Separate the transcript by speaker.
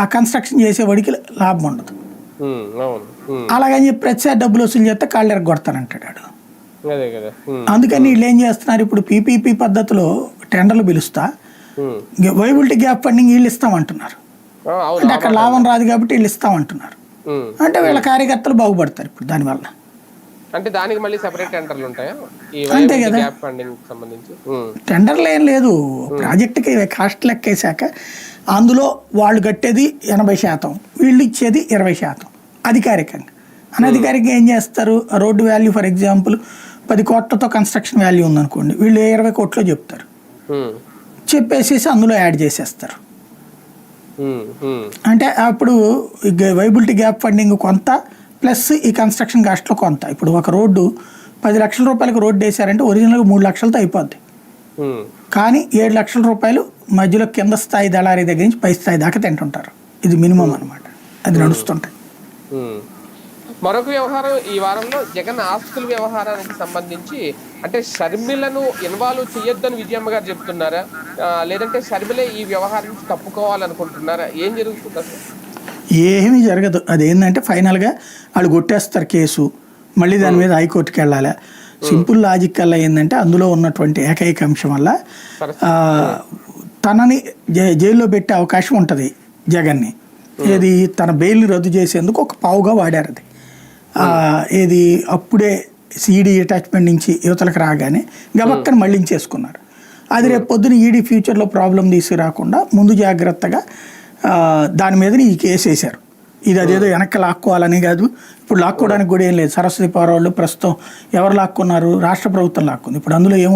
Speaker 1: ఆ కన్స్ట్రక్షన్ చేసేవాడికి లాభం ఉండదు. అలాగని చెప్పి ప్రతిసారి డబ్బులు వసూలు చేస్తే కాళ్ళు ఎరగొడతానంటాడు అందుకని వీళ్ళు ఏం చేస్తున్నారు ఇప్పుడు పీపీపీ పద్ధతిలో టెండర్లు పిలుస్తా. వైబిలిటీ గ్యాప్ ఫండింగ్ వీళ్ళు ఇస్తామంటున్నారు. అంటే అక్కడ లాభం రాదు కాబట్టి వీళ్ళు ఇస్తామంటున్నారు. అంటే వీళ్ళ కార్యకర్తలు బాగుపడతారు ఇప్పుడు దానివల్ల.
Speaker 2: అంటే దానికి మళ్ళీ సెపరేట్ టెండర్లు ఉంటాయా?
Speaker 1: అంతే కదా.
Speaker 2: ఫండింగ్ సంబంధించి?
Speaker 1: టెండర్లు ఏం లేదు. ప్రాజెక్టుకి కాస్ట్ లెక్కేశాక అందులో వాళ్ళు కట్టేది ఎనభై శాతం వీళ్ళు ఇచ్చేది ఇరవై శాతం అధికారికంగా. అనధికారికంగా ఏం చేస్తారు? రోడ్డు వాల్యూ ఫర్ ఎగ్జాంపుల్ పది కోట్లతో కన్స్ట్రక్షన్ వాల్యూ ఉందనుకోండి వీళ్ళు ఇరవై కోట్లో చెప్తారు. చెప్పేసేసి అందులో యాడ్ చేసేస్తారు. అంటే అప్పుడు వైబిలిటీ గ్యాప్ ఫండింగ్ కొంత ప్లస్ ఈ కన్స్ట్రక్షన్ కాస్ట్లో కొంత. ఇప్పుడు ఒక రోడ్డు పది లక్షల రూపాయలకు రోడ్డు వేశారంటే ఒరిజినల్గా మూడు లక్షలతో అయిపోద్ది. కానీ ఏడు లక్షల రూపాయలు మధ్యలో కింద స్థాయి దళారీ దగ్గర నుంచి పై స్థాయి దాకా తింటుంటారు. ఇది మినిమం అన్నమాట. అది నడుస్తుంటాయి.
Speaker 2: ఉమ్. మరొక వ్యవహారం ఈ వారంలో జగన్ ఆస్తుల వ్యవహారానికి సంబంధించి అంటే షర్మిలను ఇన్వాల్వ్ చేయొద్దని విజయమ్మ గారు చెప్తున్నారా? లేదంటే షర్మిలే ఈ వ్యవహారం నుంచి తప్పుకోవాలనుకుంటున్నారా? ఏం జరుగుతుంది అసలు?
Speaker 1: ఏమీ జరగదు. అదేంటంటే ఫైనల్గా వాళ్ళు కొట్టేస్తారు కేసు. మళ్ళీ దాని మీద హైకోర్టుకి వెళ్ళాలి? సింపుల్ లాజిక్ వల్ల ఏంటంటే అందులో ఉన్నటువంటి ఏకైక అంశం వల్ల తనని జై- జైల్లో పెట్టే అవకాశం ఉంటుంది జగన్ని. ఏది తన బెయిల్ని రద్దు చేసేందుకు ఒక పావుగా వాడారు అది. ఏది అప్పుడే ఈడీ అటాచ్మెంట్ నుంచి యువతలకు రాగానే గబక్కని మళ్ళించేసుకున్నారు అది రేపు పొద్దున ఈడీ ఫ్యూచర్లో ప్రాబ్లం తీసుకురాకుండా ముందు జాగ్రత్తగా దాని మీద ఈ కేసు వేశారు. ఇది అదేదో వెనక్కి లాక్కోవాలని కాదు. ఇప్పుడు లాక్కోవడానికి కూడా ఏం లేదు. సరస్వతి పౌరవాళ్ళు ప్రస్తుతం ఎవరు లాక్కున్నారు? రాష్ట్ర ప్రభుత్వం లాక్కుంది. ఇప్పుడు అందులో ఏం